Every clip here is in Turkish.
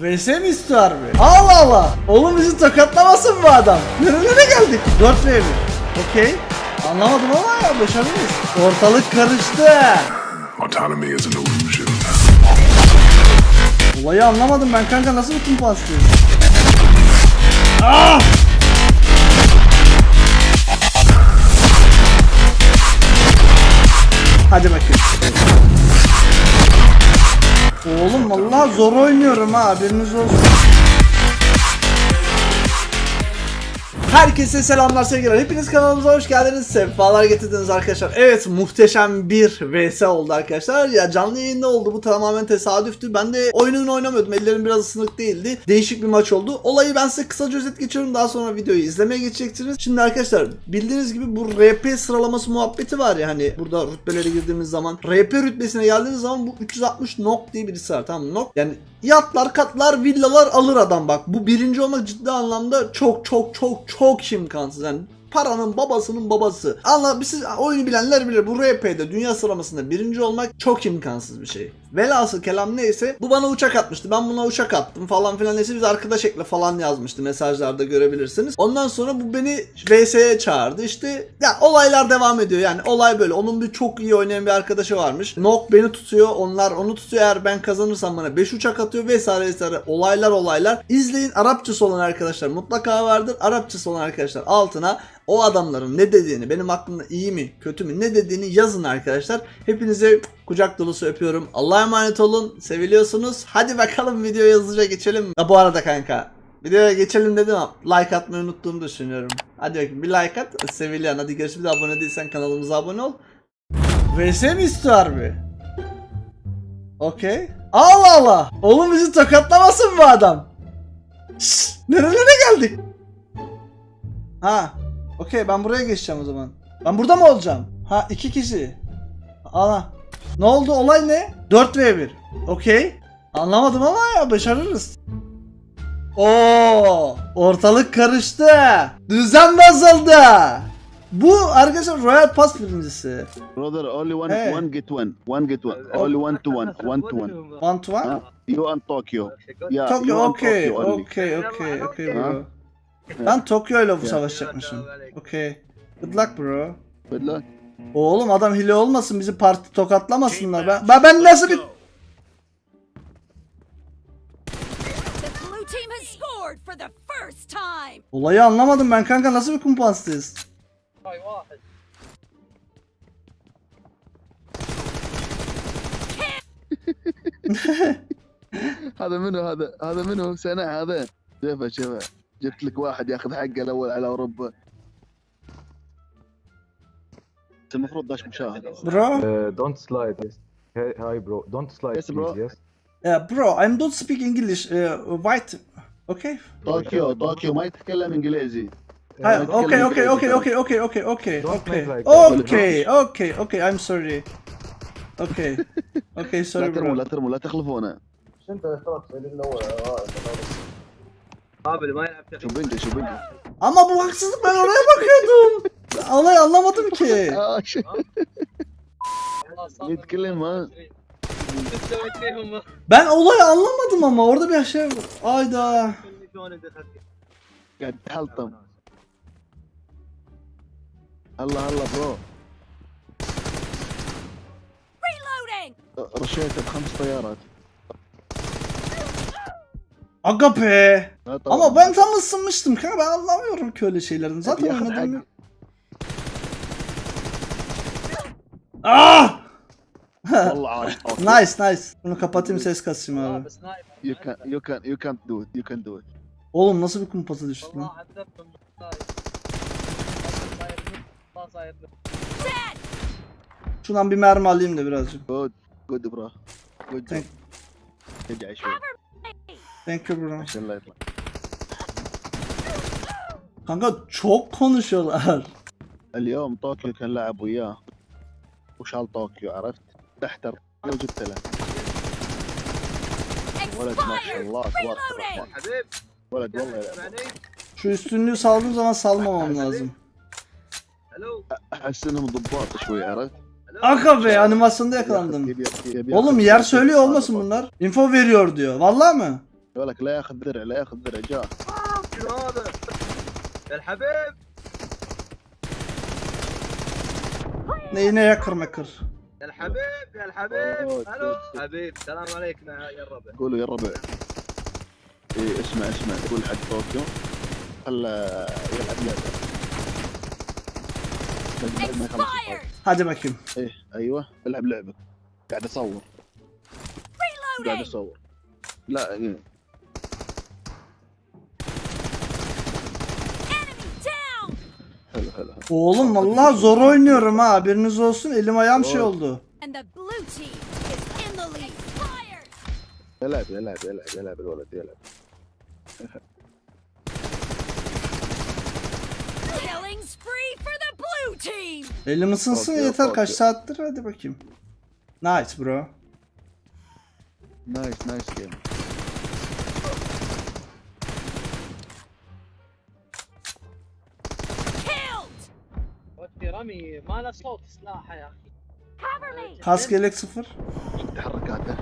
VS mi istiyor harbi? Allah Allah. Oğlum bizi tokatlamasın bu adam. Nerelere geldik? 4 v 1. Okey. Anlamadım ama ya başarılıyız. Ortalık karıştı. Autonomy is an illusion. Olayı anlamadım ben kanka nasıl bir kumpaslıyız? Ah! Hadi bakayım. Oğlum vallahi zor oynuyorum ha haberiniz olsun. Herkese selamlar sevgiler. Hepiniz kanalımıza hoş geldiniz. Sefalar getirdiniz arkadaşlar. Evet muhteşem bir vs oldu arkadaşlar. Ya canlı yayında oldu. Bu tamamen tesadüftü. Ben de oyununu oynamıyordum. Ellerim biraz ısınık değildi. Değişik bir maç oldu. Olayı ben size kısaca özet geçiyorum. Daha sonra videoyu izlemeye geçeceksiniz. Şimdi arkadaşlar bildiğiniz gibi bu RP sıralaması muhabbeti var ya hani burada rütbelere girdiğimiz zaman RP rütbesine geldiğiniz zaman bu 360 nok diye birisi var tamam? Nok yani yatlar, katlar, villalar alır adam bak. Bu birinci olmak ciddi anlamda çok çok çok çok imkansız. Yani paranın babasının babası. Allah siz oyunu bilenler bilir. Bu RP'de dünya sıralamasında birinci olmak çok imkansız bir şey. Velhasıl kelam neyse bu bana uçak atmıştı. Ben buna uçak attım falan filan neyse biz arkadaş ekle falan yazmıştı mesajlarda görebilirsiniz. Ondan sonra bu beni VS'ye çağırdı. İşte ya olaylar devam ediyor. Yani olay böyle. Onun bir çok iyi oynayan bir arkadaşı varmış. Nok beni tutuyor. Onlar onu tutuyor. Eğer ben kazanırsam bana 5 uçak atıyor vesaire vesaire. Olaylar olaylar. İzleyin. Arapçası olan arkadaşlar mutlaka vardır. Arapçası olan arkadaşlar altına o adamların ne dediğini, benim aklımda iyi mi, kötü mü, ne dediğini yazın arkadaşlar. Hepinize kucak dolusu öpüyorum. Allah'a emanet olun. Seviliyorsunuz. Hadi bakalım videoya hızlıca geçelim. Ha, bu arada kanka. Videoya geçelim dedim ama like atmayı unuttuğumu düşünüyorum. Hadi bakayım bir like at. Seviliyorsun. Hadi görüşürüz. Abone değilsen kanalımıza abone ol. VS mi istiyor harbi? Okey. Allah Allah. Oğlum bizi tokatlamasın bu adam. Şşş, nerelere geldik? Ha. Okey ben buraya geçeceğim o zaman. Ben burada mı olacağım? Ha iki kişi. Ana. Ne oldu olay ne? 4 v 1. Okey. Anlamadım ama ya başarırız. Oo, ortalık karıştı. Düzen bozuldu. Bu arkadaşlar Royal Pass birincisi. Brother, only one Hey. one get one. One get one. Only one to one. One to one. One to one. Huh? You and Tokyo. Yeah, Tokyo you and okey Tokyo only. okey okey okey Ha? bro. Ben Tokyo ile bu savaşacakmışım. Okey. Good luck bro. Good luck. Oğlum adam hile olmasın bizi parti tokatlamasınlar. Ben, ben, ben nasıl bir... The blue team has scored for the first time. Olayı anlamadım ben kanka nasıl bir kumpansıyız? هذا منو هذا؟ هذا منو؟ سنة هذا. شوفه شوفه. جبت لك واحد ياخذ حقه الاول على اوروبا. انت المفروض داش مشاهد برو. دونت سلايد هاي برو دونت سلايد يس برو برو ايم دونت سبيك انجلش وايت أوكي طوكيو طوكيو ما يتكلم إنجليزي. أوكي أوكي أوكي أوكي أوكي أوكي أوكي أوكي أوكي أوكي I'm sorry. أوكي أوكي سوري لا ترموا لا ترموا لا تخلفونا. انت قابل ما يلعب شو بنجي شو بنجي أما أبو haksızlık ben oraya bakıyordum Olayı anlamadım ki. آه، شو- يتكلم ها. شو سويت فيهم Ben olayı anlamadım ama orada bir şey ayda. شلون دخلت قاعد تحلطم. الله الله برو. Reloading. رشيته بخمس طيارات. Aga be. لا طبعاً. Ama ben tam ısınmıştım kanka ben anlamıyorum ki öyle şeylerin. Zaten ياخذ Ah! والله عارف. أوكي. nice nice. Bunu kapatayım ses kasayım abi. بس سنايبر You can you can you can't do it. You can do it. Oğlum nasıl bir kumpasa düştü lan? والله عذبتهم بالسنايبر. ما صاير Dead. Şuradan bir mermi alayım da birazcık. Good good bro. Good job. Thank- رجع شوي Thank you bro. عشان لا يطلع. Kanka çok konuşuyorlar. اليوم طوكيو كان لعب وياه وشال طوكيو عرفت؟ تحت الرجل وجبت له ولد ما شاء Expired. الله تبارك Reloading. الرحمن حبيب ولد والله يلعب. يعني Şu üstünlüğü saldığım zaman salmamam lazım. الو احس انهم ضباط شوي عرفت؟ الو Aga be animasyonda yakalandım. يبي- يبي- يبي Oğlum ياخذ yer شوي söylüyor صادق. olmasın bunlar. Info veriyor diyor. Vallahi mı? ولك لا ياخذ درع لا ياخذ درع جاه شنو هذا؟ يا الحبيب Neyine yakır mekır. يا الحبيب يا الحبيب. ألو. حبيب سلام عليكم يا الربع. قولوا يا الربع. إيه اسمع اسمع. قول حق طوكيو. خلى يلعب لعبه! Hadi bakayım. إيه أيوه. العب لعبك قاعد أصور. قاعد! أصور. لا Oğlum vallahi zor oynuyorum ha. Haberiniz olsun. Elim ayağım şey Zor. oldu. And the blue team is in the lead. Expired! يلعب يلعب يلعب يلعب الولد يلعب Killing spree for the blue team! Elim ısınsın Okey, yeter. okey. Kaç saattir? Hadi bakayım. Nice bro. نايس نايس جيم رمي ما له صوت سلاحه يا اخي Cover me! Kask yelek sıfır. تحركاته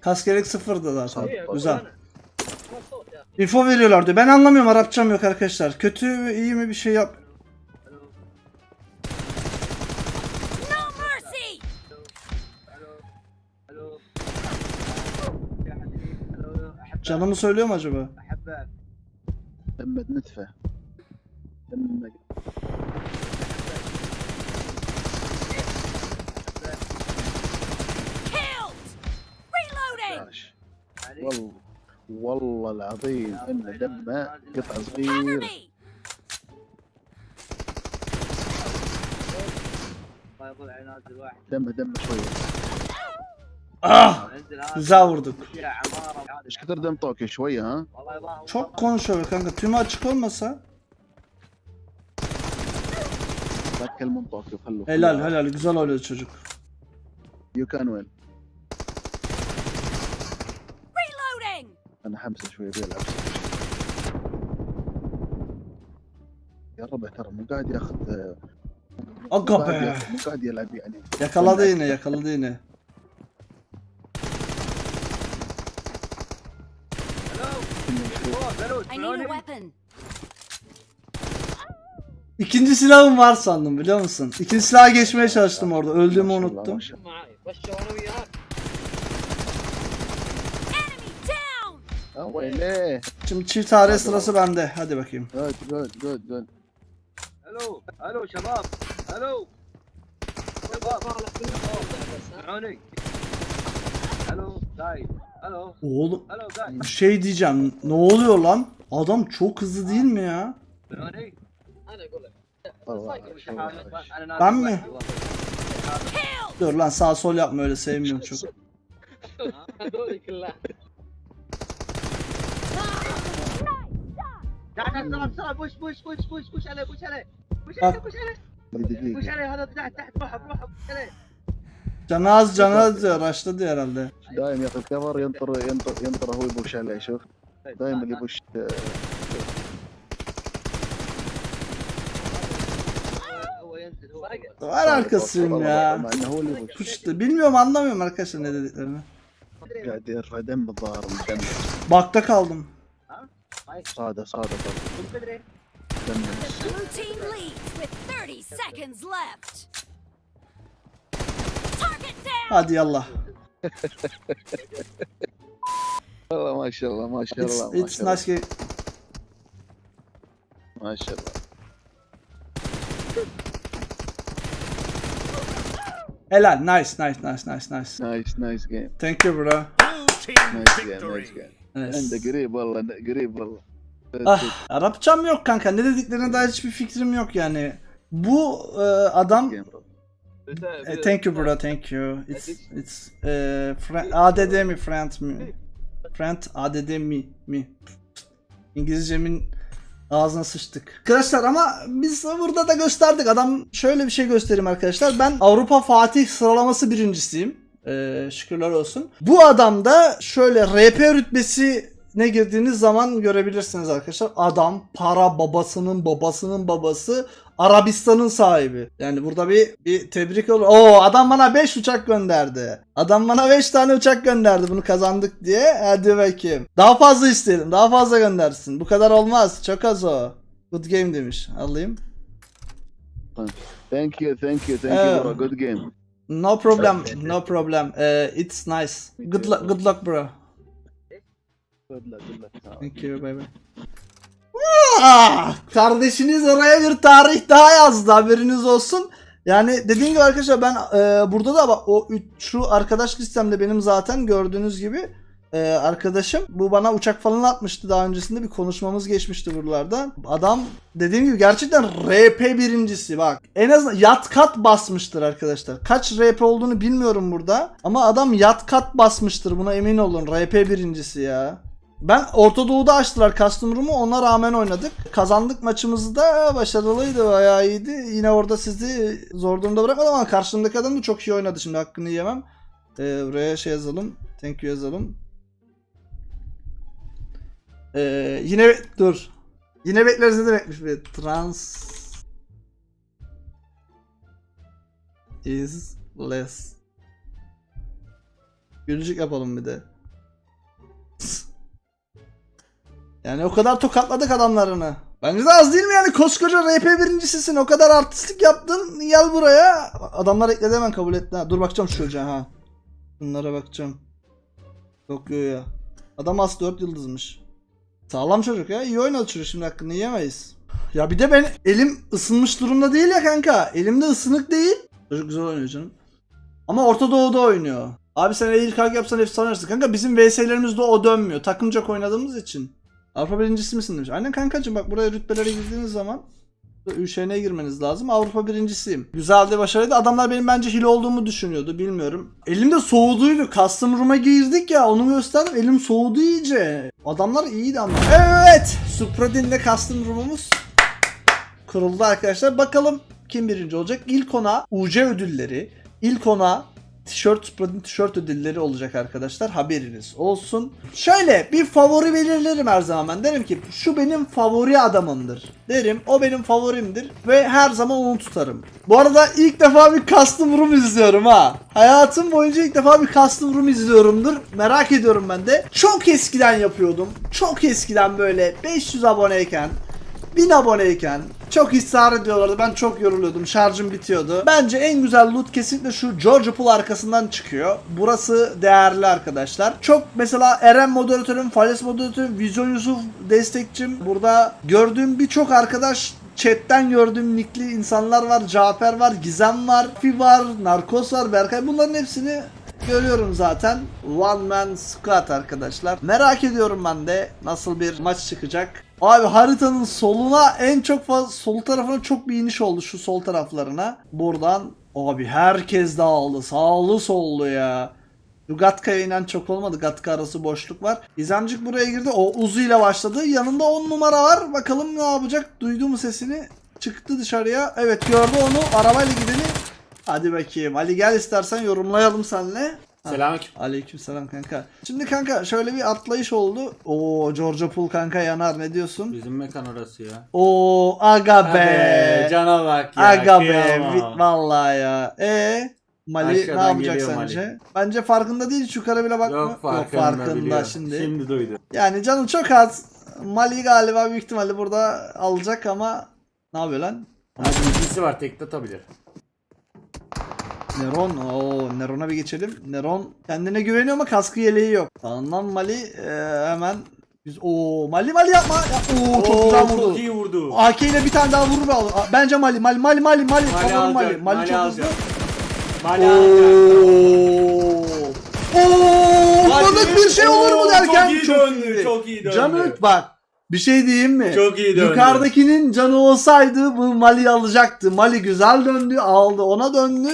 Kask yelek sıfırdı zaten. Tabii, Güzel. ما صوت يا اخي Info veriyorlar diyor. Ben anlamıyorum. Arapçam yok arkadaşlar. Kötü mü iyi mi bir şey yap. الو No mercy! الو الو يا حبيبي الو احبك Canımı söylüyor mu acaba? احبك لما نتفه لما والله والله العظيم. ان دمه قطع صغير. دمه دمه شوية آه زاوردك. إيش كثر دم طوك شوية ها؟ çok konuşuyor kanka ماتش كون مسا لا تكلمون طوك خلوه لا لا güzel oynadı شجك. يو كان وين انا حمسه شويه بيلعب يا ربع ترى مو قاعد ياخذ مو Aga قاعد be. ياخذ- مو قاعد يلعب يعني Yakaladı yine yakaladı yine. الو I need a weapon. İkinci silahım var sandım biliyor musun? İkinci silaha geçmeye çalıştım orada. Öldüğümü ما شاء الله، unuttum. Öyle. Şimdi çift hare sırası bende. Hadi bakayım. Good, good, good, good. Hello, hello şabab. Hello. Şabab. Hello, guys. Hello. Oğlum bir şey diyeceğim. Ne oluyor lan? Adam çok hızlı değil mi ya? Ben mi? Dur lan sağ sol yapma öyle sevmiyorum çok. هذول كلها تعال تعال بسرعه بوش بوش بوش بوش بوش عليه بوش عليه بوش عليه بوش عليه بوش دقيقه عليه هذا تحت تحت روح بروح بوش عليه Canı az canı az diyor. Raşladı herhalde. دايم ياخذ كفر ينطر ينطر ينطر هو يبوش عليه شوف دايم اللي يبوش آه، هو ينزل هو Var arkasıyım ya. مع انه هو اللي يبوش Puştu. Bilmiyorum anlamıyorum arkadaşlar ne dediklerini. قاعد يرفع دم الظاهر من دم Bakta kaldım. Sağda sağda sağda. Hadi yallah. maşallah maşallah maşallah. It's, it's maşallah. nice ki- Maşallah. Helal. Nice nice nice nice nice. Nice nice game. Thank you bro. Blue team Nice game. Nice game. Evet. Ben de gri valla gri valla. Evet, ah, evet. Arapçam yok kanka. Ne dediklerine dair hiçbir fikrim yok yani. Bu e, adam e, thank you bro, e, thank you. It's it's e, friend, ADD mi friend mi? Friend ADD mi mi? İngilizcemin ağzına sıçtık. Arkadaşlar ama biz burada da gösterdik. Adam şöyle bir şey göstereyim arkadaşlar. Ben Avrupa Fatih sıralaması birincisiyim. Ee, şükürler olsun. Bu adam da şöyle RP rütbesi ne girdiğiniz zaman görebilirsiniz arkadaşlar. Adam para babasının babasının babası Arabistan'ın sahibi. Yani burada bir bir tebrik olur. Oo adam bana 5 uçak gönderdi. Adam bana 5 tane uçak gönderdi bunu kazandık diye. Hadi bakayım. Daha fazla isteyelim. Daha fazla göndersin. Bu kadar olmaz. Çok az o. Good game demiş. Alayım. Thank you, thank you, thank you, bro. Good game. No problem. No problem. Uh, it's nice. Good luck. Good luck bro. Good luck, good luck. Thank you. Bye bye. Ah, kardeşiniz oraya bir tarih daha yazdı haberiniz olsun. Yani dediğim gibi arkadaşlar ben e, burada da bak o üç, şu arkadaş listemde benim zaten gördüğünüz gibi e, arkadaşım bu bana uçak falan atmıştı daha öncesinde bir konuşmamız geçmişti buralarda. Adam dediğim gibi gerçekten RP birincisi bak. En azından yat kat basmıştır arkadaşlar. Kaç RP olduğunu bilmiyorum burada ama adam yat kat basmıştır buna emin olun. RP birincisi ya. Ben Orta Doğu'da açtılar custom room'u ona rağmen oynadık. Kazandık maçımızı da başarılıydı bayağı iyiydi. Yine orada sizi zor durumda bırakmadım ama karşımdaki adam da çok iyi oynadı şimdi hakkını yemem. Ee, buraya şey yazalım. Thank you yazalım. Ee, yine dur. Yine bekleriz ne demekmiş bir trans is less. Gülücük yapalım bir de. Yani o kadar tokatladık adamlarını. Bence de az değil mi yani koskoca RP birincisisin o kadar artistlik yaptın gel buraya. Adamlar ekledi hemen kabul etti. Dur bakacağım şu çocuğa ha. Bunlara bakacağım. Yok yok ya. Adam az 4 yıldızmış. Sağlam çocuk ya iyi oynadı çocuk şimdi hakkını yiyemeyiz. Ya bir de ben elim ısınmış durumda değil ya kanka. Elimde ısınık değil. Çocuk güzel oynuyor canım. Ama Orta Doğu'da oynuyor. Abi sen eğil kalk yapsan efsane oynarsın. Kanka bizim VS'lerimizde o dönmüyor. Takımcak oynadığımız için. Avrupa birincisi misin demiş. Aynen kankacım bak buraya rütbelere girdiğiniz zaman ÜŞN'ye girmeniz lazım. Avrupa birincisiyim. Güzeldi, başarılıydı. Adamlar benim bence hile olduğumu düşünüyordu. Bilmiyorum. Elimde soğuduydu. Custom room'a girdik ya. Onu gösterdim. Elim soğudu iyice. Adamlar iyiydi ama. Evet. Supradin'de custom room'umuz kuruldu arkadaşlar. Bakalım kim birinci olacak? İlk ona UC ödülleri, ilk ona tişört, Supradin tişört ödülleri olacak arkadaşlar. Haberiniz olsun. Şöyle bir favori belirlerim her zaman ben. Derim ki şu benim favori adamımdır. Derim o benim favorimdir ve her zaman onu tutarım. Bu arada ilk defa bir custom room izliyorum ha. Hayatım boyunca ilk defa bir custom room izliyorumdur. Merak ediyorum ben de. Çok eskiden yapıyordum. Çok eskiden böyle 500 aboneyken 1000 aboneyken çok ısrar ediyorlardı. Ben çok yoruluyordum. Şarjım bitiyordu. Bence en güzel loot kesinlikle şu George Pool arkasından çıkıyor. Burası değerli arkadaşlar. Çok mesela Eren moderatörüm, Fales moderatörüm, Vizyon Yusuf destekçim. Burada gördüğüm birçok arkadaş Chat'ten gördüğüm nickli insanlar var. Cafer var, Gizem var, Fi var, Narkos var, Berkay. Bunların hepsini görüyorum zaten. One man squad arkadaşlar. Merak ediyorum ben de nasıl bir maç çıkacak. Abi haritanın soluna en çok fazla sol tarafına çok bir iniş oldu şu sol taraflarına. Buradan abi herkes dağıldı. Sağlı sollu ya. Gatka'ya inen çok olmadı. Gatka arası boşluk var. İzemcik buraya girdi. O Uzu ile başladı. Yanında 10 numara var. Bakalım ne yapacak. Duydu mu sesini? Çıktı dışarıya. Evet gördü onu. Arabayla gideni. Hadi bakayım. Ali gel istersen yorumlayalım seninle. Selamünaleyküm. Aleykümselam kanka. Şimdi kanka şöyle bir atlayış oldu. Oo Georgia Pool kanka yanar ne diyorsun? Bizim mekan orası ya. Oo aga be. Hadi, cana bak ya. aga be. vi- Vallahi ya. E Mali ne Aşağıdan yapacak geliyor sence? Mali. Bence farkında değil. Şu kara bile bakma. Yok farkında, biliyor. şimdi. Şimdi duydu. Yani canı çok az. Mali galiba büyük ihtimalle burada alacak ama ne yapıyor lan? Ama bilgisi var tekte atabilir. Neron. Oo, Neron'a bir geçelim. Neron kendine güveniyor ama kaskı yeleği yok. Sağından Mali e, hemen biz o Mali Mali yapma. Ya, oo, çok güzel vurdu. Çok iyi vurdu. AK ile bir tane daha vurur. Aa, Bence Mali Mali Mali Mali Mali. Mali Mali. alacak, Mali Mali çok alacak. hızlı. Mali alacak. Oo. Oo, Mali- bir şey olur mu derken çok iyi döndü, çok iyi döndü. Canı bak bir şey diyeyim mi? Çok iyi döndü. Yukarıdakinin canı olsaydı bu Mali alacaktı. Mali güzel döndü, aldı, ona döndü.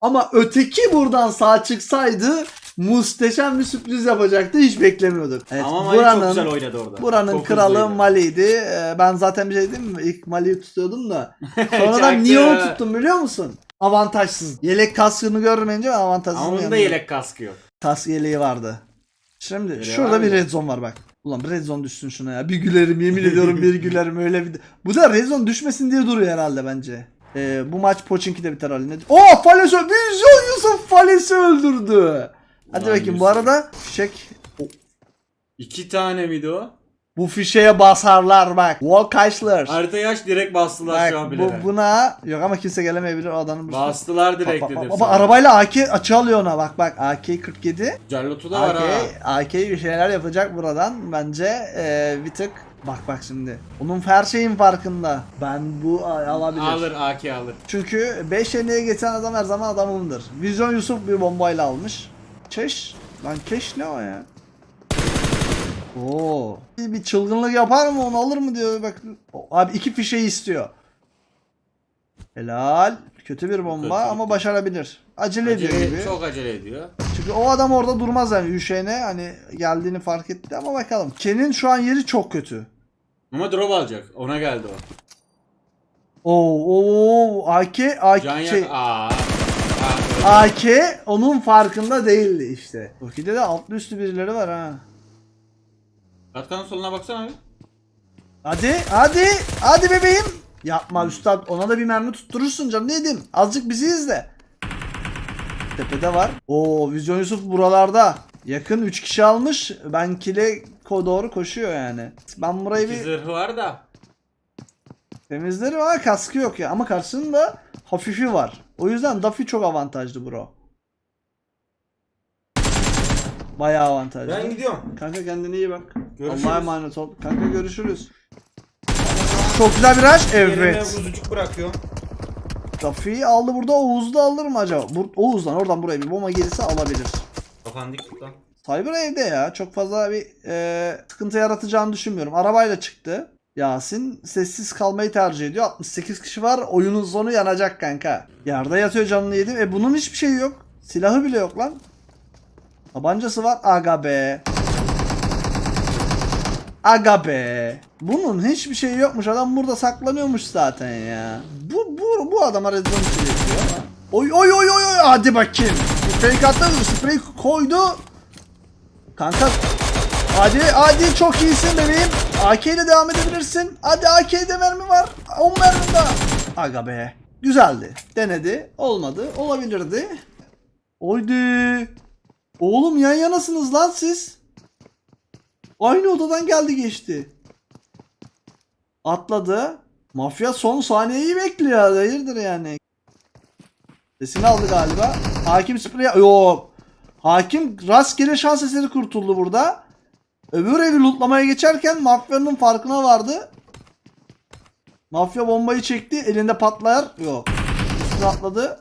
Ama öteki buradan sağ çıksaydı muhteşem bir sürpriz yapacaktı. Hiç beklemiyorduk. Evet, Ama Mali çok güzel oynadı orada. Buranın Çok kralı hızlıydı. Mali'ydi. Ee, Ben zaten bir şey diyeyim mi? İlk Mali'yi tutuyordum da. Sonradan Çaktı. niye onu tuttum biliyor musun? Avantajsız. Yelek kaskını görmeyince avantajsız. Ama onun da yelek kaskı yok. Kask yeleği vardı. Şimdi Öyle şurada var bir mı? red zone var bak. Ulan bir red zone düşsün şuna ya. Bir gülerim yemin ediyorum bir gülerim öyle bir. Bu da red zone düşmesin diye duruyor herhalde bence. Ee, bu maç Pochinki'de biter haline. Oh Fales öldü. Vizyon Yusuf Fales'i öldürdü. Hadi Ulan bakayım bu Yusuf. arada fişek. İki tane miydi o? Bu fişeğe basarlar bak. Wall Kaysler. Haritayı aç direkt bastılar şu an Bak bile. bu, buna yok ama kimse gelemeyebilir o adamın. Bastılar direkt Bak, bak, dedim bak, sana. arabayla AK açı alıyor ona bak bak AK-47 Carlotu da var AK, ha. AK bir şeyler yapacak buradan bence eee, bir tık bak bak şimdi onun her şeyin farkında ben bu alabilir Alır AK alır. çünkü 5 yeneye geçen adam her zaman adamındır Vizyon Yusuf bir bombayla almış Keş lan keş ne o ya Oo. Bir çılgınlık yapar mı onu alır mı diyor bak abi iki fişeyi istiyor Helal. Kötü bir bomba Kötü. ama başarabilir. Acele, ediyor Acele, gibi. çok acele ediyor. Çünkü o adam orada durmaz yani Hüseyin'e hani geldiğini fark etti ama bakalım. Ken'in şu an yeri çok kötü. Ama drop alacak. Ona geldi o. Oo, oo AK AK Can şey, yak. Aa. Aa, AK onun farkında değildi işte. Toki'de de altlı üstü birileri var ha. Atkanın soluna baksana abi. Hadi hadi hadi bebeğim. Yapma üstad ona da bir mermi tutturursun canım ne diyeyim. Azıcık bizi izle. Tepede var. Oo Vizyon Yusuf buralarda. Yakın 3 kişi almış. Ben kile ko doğru koşuyor yani. Ben burayı bir zırhı var da. temizlerim ama kaskı yok ya. Ama karşısında hafifi var. O yüzden Duffy çok avantajlı bro. Bayağı avantajlı. Ben gidiyorum. Kanka kendine iyi bak. Görüşürüz. Allah'a emanet ol. Kanka görüşürüz. Çok güzel bir rush. Evet. kuzucuk bırakıyorum. Duffy'yi aldı burada. Oğuz da alır mı acaba? Bur Oğuz'dan oradan buraya bir bomba gelirse alabilir. Kafandik tut lan. Cyber evde ya. Çok fazla bir e, sıkıntı yaratacağını düşünmüyorum. Arabayla çıktı. Yasin sessiz kalmayı tercih ediyor. 68 kişi var. Oyunun sonu yanacak kanka. Yerde yatıyor canını yedim. E bunun hiçbir şeyi yok. Silahı bile yok lan. Tabancası var. Aga be. Aga be. Bunun hiçbir şeyi yokmuş. Adam burada saklanıyormuş zaten ya. Bu bu bu adama içi yapıyor ama. Oy oy oy oy oy. Hadi bakayım. Fake attı. Sprey koydu. Kanka Hadi hadi çok iyisin bebeğim. AK ile devam edebilirsin. Hadi AK'de mermi var. 10 mermi daha. Aga be. Güzeldi. Denedi. Olmadı. Olabilirdi. Oydi. Oğlum yan yanasınız lan siz. Aynı odadan geldi geçti. Atladı. Mafya son saniyeyi bekliyor. Hayırdır yani. Sesini aldı galiba. Hakim sprey... Yok. Hakim rastgele şans eseri kurtuldu burada. Öbür evi lootlamaya geçerken mafyanın farkına vardı. Mafya bombayı çekti. Elinde patlar. Yok. Atladı.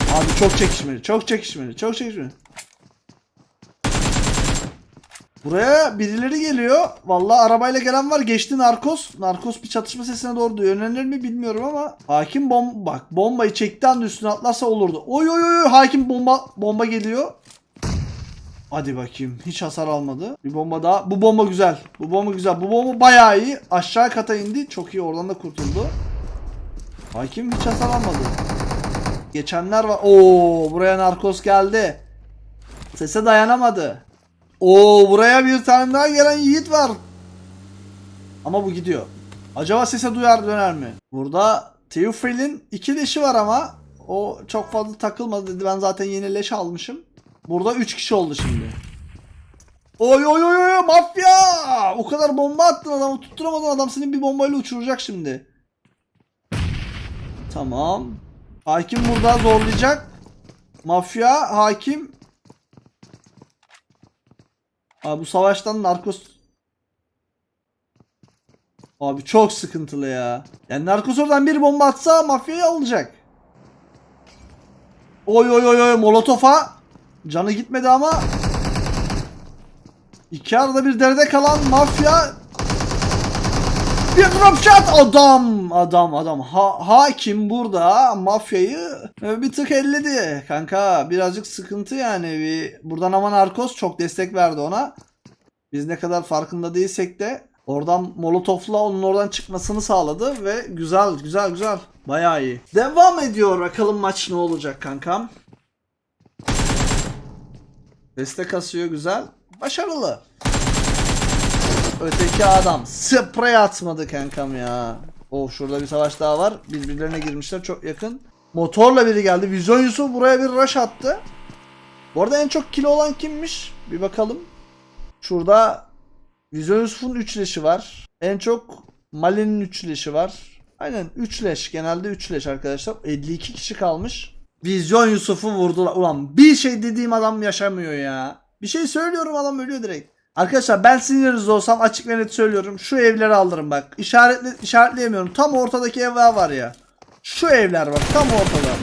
Abi çok çekişmeli. Çok çekişmeli. Çok çekişmeli. Buraya birileri geliyor. Vallahi arabayla gelen var. Geçti Narkos. Narkos bir çatışma sesine doğru yönelir mi bilmiyorum ama hakim bom bak bombayı çekti anda üstüne atlarsa olurdu. Oy oy oy hakim bomba bomba geliyor. Hadi bakayım. Hiç hasar almadı. Bir bomba daha. Bu bomba güzel. Bu bomba güzel. Bu bomba bayağı iyi. Aşağı kata indi. Çok iyi. Oradan da kurtuldu. Hakim hiç hasar almadı. Geçenler var. Oo, buraya narkos geldi. Sese dayanamadı. Oo, buraya bir tane daha gelen yiğit var. Ama bu gidiyor. Acaba sese duyar döner mi? Burada Teofil'in iki leşi var ama o çok fazla takılmadı dedi. Ben zaten yeni leş almışım. Burada 3 kişi oldu şimdi. Oy oy oy oy mafya! O kadar bomba attın adamı tutturamadın adam senin bir bombayla uçuracak şimdi. Tamam. Hakim burada zorlayacak. Mafya, hakim. Abi bu savaştan narkos Abi çok sıkıntılı ya. Yani narkos oradan bir bomba atsa mafyayı alacak. Oy oy oy oy molotofa canı gitmedi ama iki arada bir derede kalan mafya bir drop shot. Adam adam adam. Ha, hakim burada mafyayı e, bir tık elledi. Kanka birazcık sıkıntı yani. Bir buradan ama narkos çok destek verdi ona. Biz ne kadar farkında değilsek de oradan molotofla onun oradan çıkmasını sağladı ve güzel güzel güzel. Bayağı iyi. Devam ediyor. Bakalım maç ne olacak kankam. Destek asıyor. Güzel. Başarılı. Öteki adam sprey atmadı kankam ya. Oh şurada bir savaş daha var. Birbirlerine girmişler çok yakın. Motorla biri geldi. Vizyon Yusuf buraya bir rush attı. Bu arada en çok kilo olan kimmiş? Bir bakalım. Şurada Vizyon Yusuf'un 3 leşi var. En çok Mali'nin 3 leşi var. Aynen 3 leş. Genelde 3 leş arkadaşlar. 52 kişi kalmış. Vizyon Yusuf'u vurdular. Ulan bir şey dediğim adam yaşamıyor ya. Bir şey söylüyorum adam ölüyor direkt. Arkadaşlar ben sizin yerinizde olsam açık ve net söylüyorum. Şu evleri alırım bak. İşaretle, işaretleyemiyorum. Tam ortadaki evler var ya. Şu evler bak tam ortada.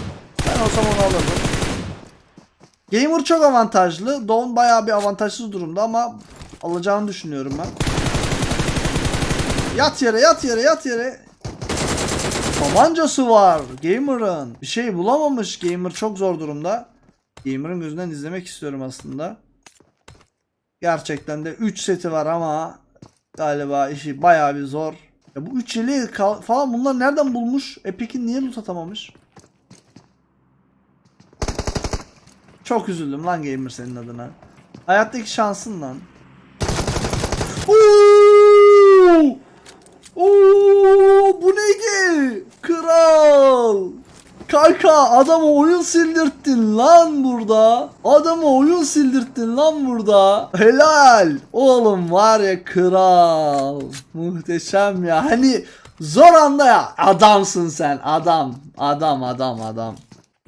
Ben olsam onu alırdım. Gamer çok avantajlı. Dawn bayağı bir avantajsız durumda ama alacağını düşünüyorum ben. Yat yere yat yere yat yere. Tabancası var Gamer'ın. Bir şey bulamamış. Gamer çok zor durumda. Gamer'ın gözünden izlemek istiyorum aslında. Gerçekten de 3 seti var ama galiba işi bayağı bir zor. Ya bu 3 yeli falan bunlar nereden bulmuş? E peki niye loot atamamış? Çok üzüldüm lan Gamer senin adına. Hayattaki şansın lan. Oo! Oo, bu neydi? Kral. Kanka adamı oyun sildirttin lan burada. Adamı oyun sildirttin lan burada. Helal. Oğlum var ya kral. Muhteşem ya. Hani zor anda ya. Adamsın sen. Adam. Adam adam adam.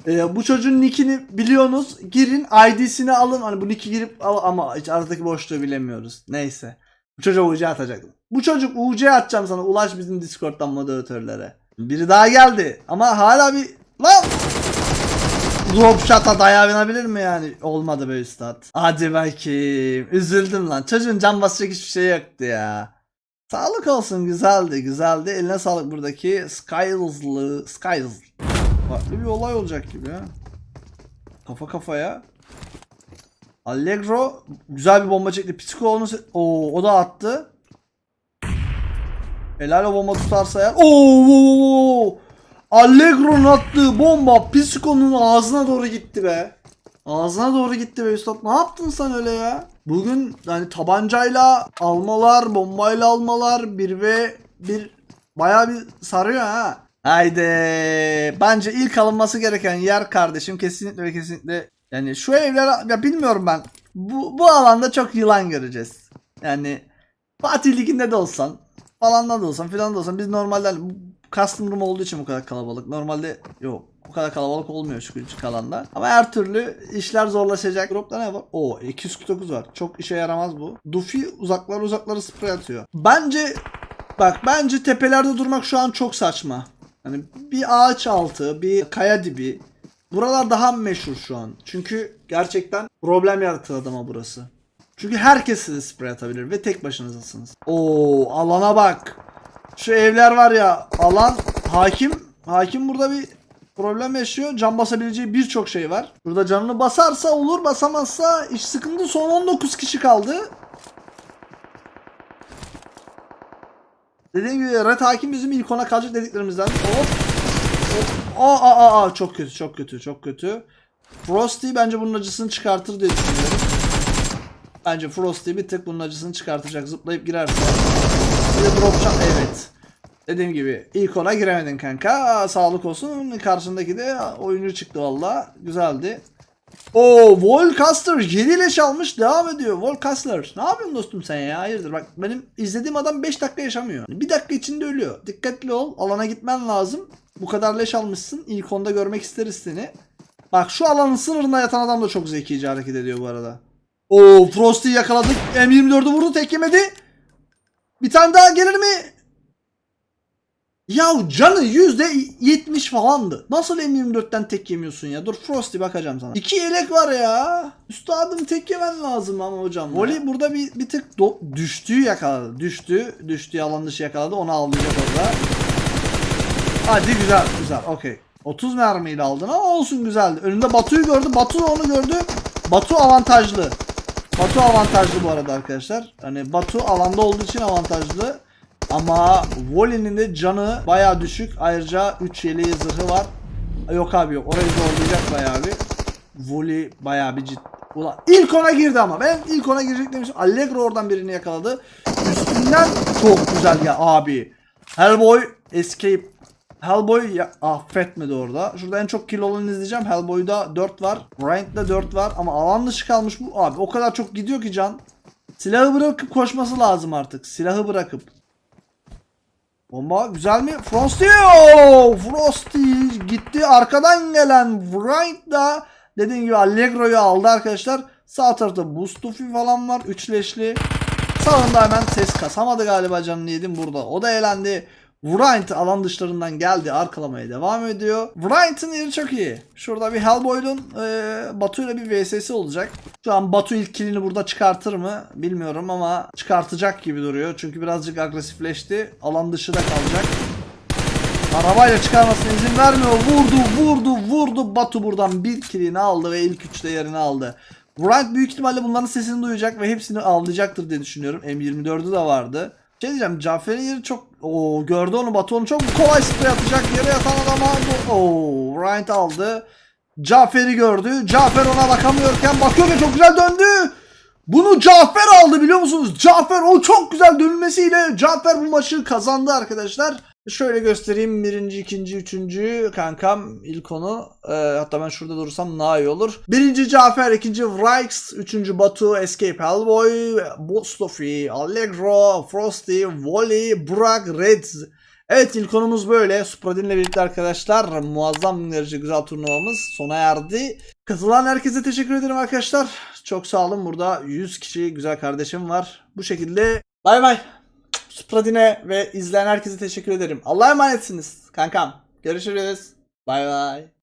Ee, bu çocuğun nickini biliyorsunuz. Girin ID'sini alın. Hani bu nick'i girip al ama hiç aradaki boşluğu bilemiyoruz. Neyse. Bu çocuğa UC atacaktım. Bu çocuk UC atacağım sana. Ulaş bizim Discord'dan moderatörlere. Biri daha geldi. Ama hala bir... Lan! Drop shot'a dayanabilir mi yani? Olmadı be üstad. Hadi bakayım. Üzüldüm lan. Çocuğun can basacak hiçbir şey yoktu ya. Sağlık olsun güzeldi güzeldi. Eline sağlık buradaki Skyles'lı Skiles. Farklı bir olay olacak gibi ya. Kafa kafaya. Allegro güzel bir bomba çekti. Psiko onu Oo, o da attı. Helal o bomba tutarsa eğer. Oo, oo, oo. Allegro'nun attığı bomba Psiko'nun ağzına doğru gitti be. Ağzına doğru gitti be üstad. Ne yaptın sen öyle ya? Bugün hani tabancayla almalar, bombayla almalar bir ve bir bayağı bir sarıyor ha. Haydi. Bence ilk alınması gereken yer kardeşim kesinlikle ve kesinlikle yani şu evler ya bilmiyorum ben. Bu, bu alanda çok yılan göreceğiz. Yani Fatih Ligi'nde de olsan falan da olsan filan da olsan biz normalde custom room olduğu için bu kadar kalabalık. Normalde yok. Bu kadar kalabalık olmuyor şu küçük alanda. Ama her türlü işler zorlaşacak. Drop'ta ne var? Oo 249 var. Çok işe yaramaz bu. Duffy uzaklara uzaklara sprey atıyor. Bence bak bence tepelerde durmak şu an çok saçma. Hani bir ağaç altı, bir kaya dibi. Buralar daha meşhur şu an. Çünkü gerçekten problem yaratır adama burası. Çünkü herkes size sprey atabilir ve tek başınızasınız. Oo alana bak. Şu evler var ya alan hakim hakim burada bir problem yaşıyor. Can basabileceği birçok şey var. Burada canını basarsa olur basamazsa iş sıkıntı. Son 19 kişi kaldı. Dediğim gibi Red Hakim bizim ilk ona kalacak dediklerimizden. Hop. Hop. Aa, aa, aa, çok kötü çok kötü çok kötü. Frosty bence bunun acısını çıkartır diye düşünüyorum. Bence Frosty bir tık bunun acısını çıkartacak. Zıplayıp girerse. De drop evet. Dediğim gibi ilk ona giremedin kanka. Sağlık olsun. Karşındaki de oyuncu çıktı valla. Güzeldi. O Volcaster 7 leş almış devam ediyor. Volcaster ne yapıyorsun dostum sen ya? Hayırdır bak benim izlediğim adam 5 dakika yaşamıyor. Bir dakika içinde ölüyor. Dikkatli ol. Alana gitmen lazım. Bu kadar leş almışsın. İlk onda görmek isteriz seni. Bak şu alanın sınırında yatan adam da çok zekice hareket ediyor bu arada. Oo Frosty yakaladık. M24'ü vurdu tek yemedi. Bir tane daha gelir mi? Ya canı yüzde 70 falandı. Nasıl M24'ten tek yemiyorsun ya? Dur Frosty bakacağım sana. İki yelek var ya. Üstadım tek yemen lazım ama hocam. Voli burada bir, bir tık düştüğü yakaladı. Düştü. Düştüğü alan dışı yakaladı. Onu avlayacak orada. Hadi güzel güzel okey. 30 mermiyle aldın ama olsun güzeldi. Önünde Batu'yu gördü. Batu onu gördü. Batu avantajlı. Batu avantajlı bu arada arkadaşlar. Hani Batu alanda olduğu için avantajlı. Ama Voli'nin de canı baya düşük. Ayrıca 3 yeleği zırhı var. Yok abi yok. Orayı zorlayacak bayağı bir. Voli bayağı bir cid Ulan ilk ona girdi ama. Ben ilk ona girecek demiştim. Allegro oradan birini yakaladı. Üstünden çok güzel ya abi. Hellboy Escape. Hellboy affetmedi orada. Şurada en çok kill olanı izleyeceğim. Hellboy'da 4 var. Bryant'da 4 var. Ama alan dışı kalmış bu. Abi o kadar çok gidiyor ki can. Silahı bırakıp koşması lazım artık. Silahı bırakıp. Bomba güzel mi? Frosty! Oo! Frosty gitti. Arkadan gelen Wright da dediğim gibi Allegro'yu aldı arkadaşlar. Sağ tarafta Bustufi falan var. Üçleşli. Sağında hemen ses kasamadı galiba canını yedim burada. O da eğlendi. Wright alan dışlarından geldi. Arkalamaya devam ediyor. Wright'ın yeri çok iyi. Şurada bir Hellboy'un e, Batu ile bir VS'si olacak. Şu an Batu ilk killini burada çıkartır mı bilmiyorum ama çıkartacak gibi duruyor. Çünkü birazcık agresifleşti. Alan dışı da kalacak. Arabayla çıkarmasına izin vermiyor. Vurdu, vurdu, vurdu. Batu buradan bir killini aldı ve ilk üçte yerini aldı. Wright büyük ihtimalle bunların sesini duyacak ve hepsini avlayacaktır diye düşünüyorum. M24'ü de vardı. Şey diyeceğim Cafer'in çok... Oo gördü onu Batu onu çok kolay sprey atacak. Yere yatan adam aldı. Oo Wright aldı. Cafer'i gördü. Cafer ona bakamıyorken bakıyor ve çok güzel döndü. Bunu Cafer aldı biliyor musunuz? Cafer o çok güzel dönmesiyle Cafer bu maçı kazandı arkadaşlar. Şöyle göstereyim birinci, ikinci, üçüncü kankam ilk onu. Ee, hatta ben şurada durursam daha iyi olur. Birinci Cafer, ikinci Vrix, üçüncü Batu, Escape Hellboy, Bustofi, Allegro, Frosty, Wally, Burak, Reds. Evet ilk konumuz böyle. Supradin'le birlikte arkadaşlar muazzam derece güzel turnuvamız sona erdi. Katılan herkese teşekkür ederim arkadaşlar. Çok sağ olun. Burada 100 kişi güzel kardeşim var. Bu şekilde bay bay. Supradin'e ve izleyen herkese teşekkür ederim. Allah'a emanetsiniz kankam. Görüşürüz. Bay bay.